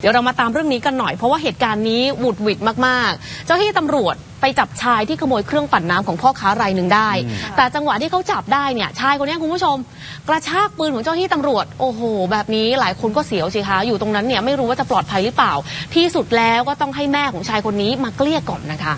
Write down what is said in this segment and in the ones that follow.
เดี๋ยวเรามาตามเรื่องนี้กันหน่อยเพราะว่าเหตุการณ์นี้หวุดหวิดมาก ๆ เจ้าหน้าที่ตำรวจไปจับชายที่ขโมยเครื่องปั่นน้ำของพ่อค้ารายหนึ่งได้ แต่จังหวะที่เขาจับได้เนี่ยชายคนนี้คุณผู้ชม กระชากปืนของเจ้าหน้าที่ตำรวจโอ้โห แบบนี้หลายคนก็เสียวสิคะอยู่ตรงนั้นเนี่ยไม่รู้ว่าจะปลอดภัยหรือเปล่า ที่สุดแล้วก็ต้องให้แม่ของชายคนนี้มาเกลี้ยกล่อมนะคะ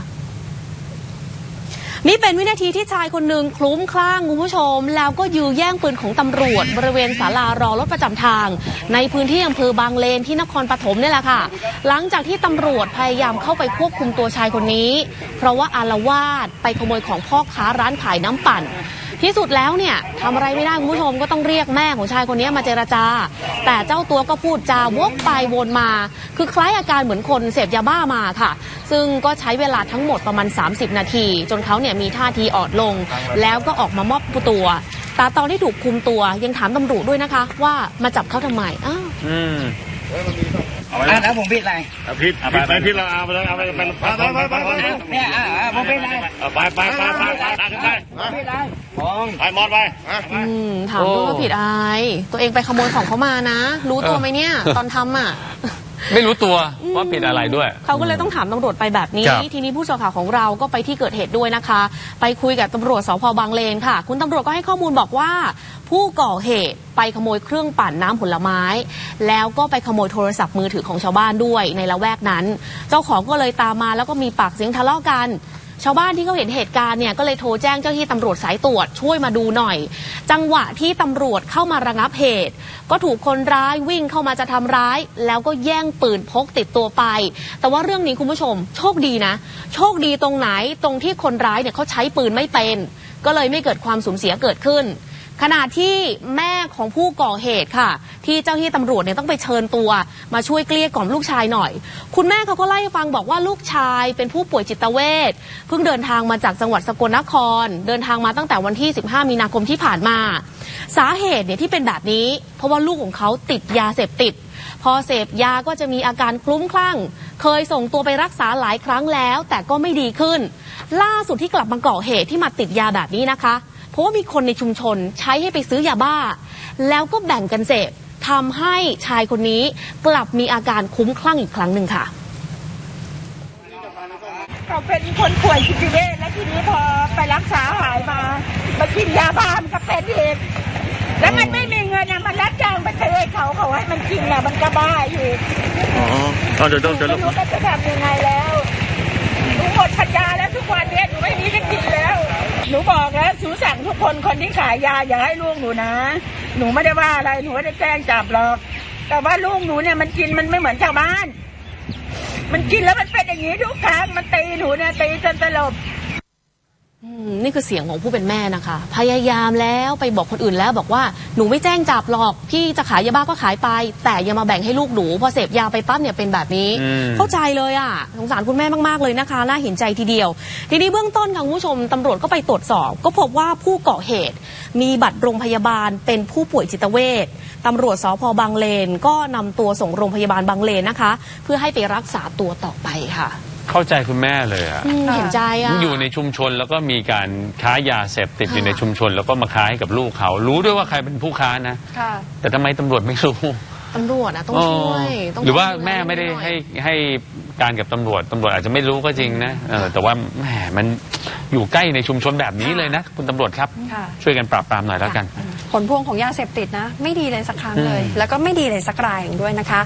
นี่เป็นวินาทีที่ชายคนหนึ่งคลุ้มคลั่งคุณผู้ชม แล้วก็ยื้อแย่งปืนของตำรวจ บริเวณศาลารอรถประจำทาง ในพื้นที่อำเภอบางเลนที่นครปฐมนี่แหละค่ะ หลังจากที่ตำรวจพยายามเข้าไปควบคุมตัวชายคนนี้ เพราะว่าอารวาสไปขโมยของพ่อค้าร้านขายน้ำปั่น ที่สุดแล้วเนี่ยทำอะไรไม่ได้คุณผู้ชมก็ต้องเรียกแม่ของชายคนนี้มาเจรจา แต่เจ้าตัวก็พูดจาวกไปวนมา คือคล้ายอาการเหมือนคนเสพยาบ้ามาค่ะ ซึ่งก็ใช้เวลาทั้งหมดประมาณ 30 นาที จนเขาเนี่ยมีท่าทีอ่อนลง แล้วก็ออกมามอบตัวแต่ตอนที่ถูกคุมตัวยังถามตำรวจด้วยนะคะ ว่ามาจับเขาทำไมอ้าว อืมอะแล้วผมผิดอะไรเอาพิษเอาไปไปพิษเราเอาไปเลยเอาไปไปไปไปไปไปเนี่ยอะอะผมผิดอะไรไปไปไปไปไปตามขึ้นไปผมผิดอะไรมองไปมอดไปอืมถามด้วยว่าผิดอะไรตัวเองไปขโมยของเขามานะ รู้ตัวไหมเนี่ย ตอนทำอะไม่รู้ตัวว่าผิดอะไรด้วย เขาก็เลยต้องถามตำรวจไปแบบนี้ครับทีนี้ผู้สื่อข่าวของเราก็ไปที่เกิดเหตุด้วยนะคะ ไปคุยกับตำรวจสพบางเลนค่ะ คุณตำรวจก็ให้ข้อมูลบอกว่า ผู้ก่อเหตุไปขโมยเครื่องปั่นน้ำผลไม้ แล้วก็ไปขโมยโทรศัพท์มือถือของชาวบ้านด้วยในละแวกนั้น เจ้าของก็เลยตามมาแล้วก็มีปากเสียงทะเลาะกันชาวบ้านที่เขาเห็นเหตุการณ์เนี่ยก็เลยโทรแจ้งเจ้าหน้าที่ตำรวจสายตรวจช่วยมาดูหน่อย จังหวะที่ตำรวจเข้ามาระงับเหตุ ก็ถูกคนร้ายวิ่งเข้ามาจะทำร้าย แล้วก็แย่งปืนพกติดตัวไป แต่ว่าเรื่องนี้คุณผู้ชม โชคดีนะ โชคดีตรงไหนตรงที่คนร้ายเนี่ยเขาใช้ปืนไม่เป็น ก็เลยไม่เกิดความสูญเสียเกิดขึ้น ขณะที่แม่ของผู้ก่อเหตุค่ะ ที่เจ้าที่ตำรวจเนี่ยต้องไปเชิญตัว มาช่วยเกลี้ยกล่อมลูกชายหน่อย คุณแม่เขาก็ไล่ให้ฟังบอกว่าลูกชายเป็นผู้ป่วยจิตเวชเพิ่งเดินทางมาจากจังหวัดสกลนคร เดินทางมาตั้งแต่วันที่ 15 มีนาคมที่ผ่านมา สาเหตุเนี่ยที่เป็นแบบนี้ เพราะว่าลูกของเขาติดยาเสพติด พอเสพยาก็จะมีอาการคลุ้มคลั่ง เคยส่งตัวไปรักษาหลายครั้งแล้ว แต่ก็ไม่ดีขึ้น ล่าสุดที่กลับมาก่อเหตุที่มาติดยาแบบนี้นะคะ เพราะว่ามีคนในชุมชนใช้ให้ไปซื้อยาบ้า แล้วก็แบ่งกันเสพทำให้ชายคนนี้กลับมีอาการคุ้มคลั่งอีกครั้งหนึ่งค่ะเขาเป็นคนป่วยจิตเวชแล้วทีนี้พอไปรักษาหายมามากินยาบ้ามันก็เป็นอีกแล้วมันไม่มีเงินนะมันรับจ้างไปซื้อให้เขาเขาให้มันกินนะมันก็บ้าอยู่อ๋อเดี๋ยวเดี๋ยวเดี๋ยวไม่รู้จะทำยังไงแล้วหนูหมดปัญญาแล้วทุกวันเนี้ยหนูไม่มีจะกินแล้ว หนูบอกแล้วสูสั่งทุกคนคนที่ขายยาอย่าให้ลูกหนูนะ หนูไม่ได้ว่าอะไรหนูไม่ได้แกล้งจับหรอก แต่ว่าลูกหนูเนี่ยมันกินมันไม่เหมือนชาวบ้าน มันกินแล้วมันเป็นอย่างนี้ทุกครั้งมันตีหนูเนี่ยตีจนสลบ นี่คือเสียงของผู้เป็นแม่นะคะ พยายามแล้วไปบอกคนอื่นแล้วบอกว่าหนูไม่แจ้งจับหรอก พี่จะขายยาบ้าก็ขายไป แต่อย่ามาแบ่งให้ลูกหนูพอเสพยาไปปั๊บเนี่ยเป็นแบบนี้อืมเข้าใจเลยอะสงสารคุณแม่มากๆเลยนะคะน่าเห็นใจทีเดียว ทีนี้เบื้องต้นค่ะคุณผู้ชมตำรวจก็ไปตรวจสอบ ก็พบว่าผู้ก่อเหตุ มีบัตรโรงพยาบาลเป็นผู้ป่วยจิตเวชตำรวจสพบางเลน ก็นำตัวส่งโรงพยาบาลบางเลนนะคะ เพื่อให้ไปรักษาตัวต่อไปค่ะ เข้าใจคุณแม่เลยอะอืมเห็นใจอะ อยู่ในชุมชนแล้วก็มีการค้ายาเสพติดค่ะอยู่ในชุมชน แล้วก็มาค้าให้กับลูกเขา รู้ด้วยว่าใครเป็นผู้ค้านะ ค่ะแต่ทำไมตำรวจไม่รู้ตำรวจอะต้องช่วยต้องหรือว่าช่ยแม่ไม่ได้น่อยให้ให้การกับตำรวจตำรวจอาจจะไม่รู้ก็จริงนะเออแต่ว่าแหมมันอยู่ใกล้ในชุมชนแบบนี้เลยนะ คุณตำรวจครับ ค่ะ ช่วยกันปราบปรามหน่อยแล้วกัน ผลพวงของยาเสพติดนะ ไม่ดีเลยสักครั้งเลย อืม แล้วก็ไม่ดีเลยสักรายหนึ่งด้วยนะคะ